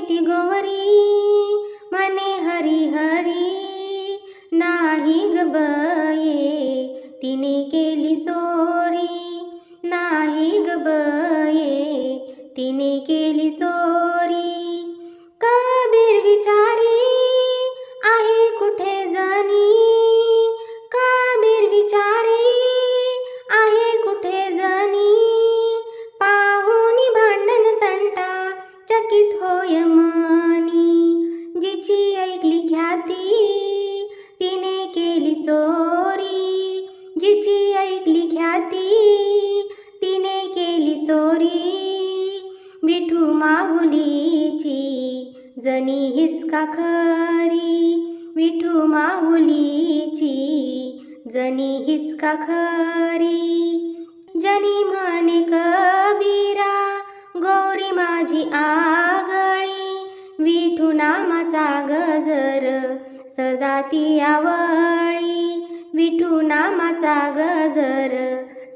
ती गोवरी मने हरी हरी नाही गबये तिने केली चोरी नाही गबये तिने केली चोरी. कबीर विचारी ऐकली ख्याती तिने केली चोरी. विठू माहुलीची जनी हीच का खरी? विठू माहुलीची जनी हीच का खरी? जनी म्हणे कबीरा गौरी माझी आगळी. विठू नामाचा गजर सदा ती आवळी. विठू नामाचा गजर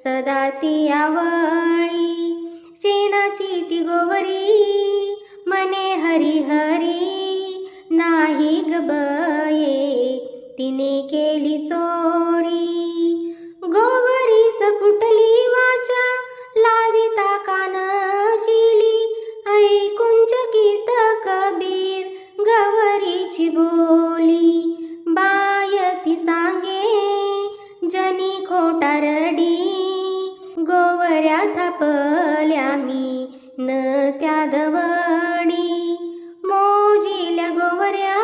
सदा ती आवळी. शेणाची ती गोवरी मने हरी हरी. नाही ग बये तिने केली चोरी. गोवरीच फुटली वाचा लाविता कानशिली ऐकून चकित कबीर गवरीची बोली. बाय ती सांगे जनी खोट गोवऱ्या थापल्या मी न त्या दवडी मोजिल्या गोवऱ्या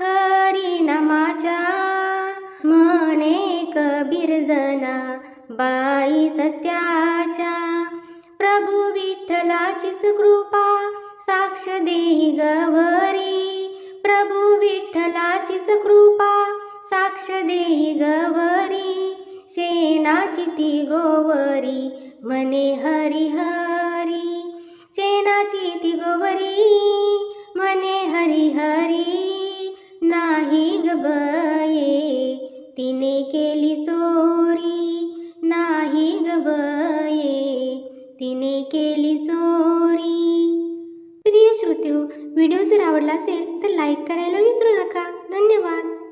हरिनामाच्या. म्हणे कबीर जना बाई सत्याच्या. प्रभू विठ्ठलाचीच कृपा साक्ष देई गवरी. प्रभू विठ्ठलाचीच कृपा साक्ष देई गवरी. शेणाची ती गोवरी मने हरी हरी. शेणाची ती गोवरी मने हरी हरी. नाही ग बये तिने केली चोरी. नाही ग बये तिने केली चोरी. प्रिय श्रोते हो, व्हिडिओ जर आवडला असेल तर लाईक करायला विसरू नका. धन्यवाद.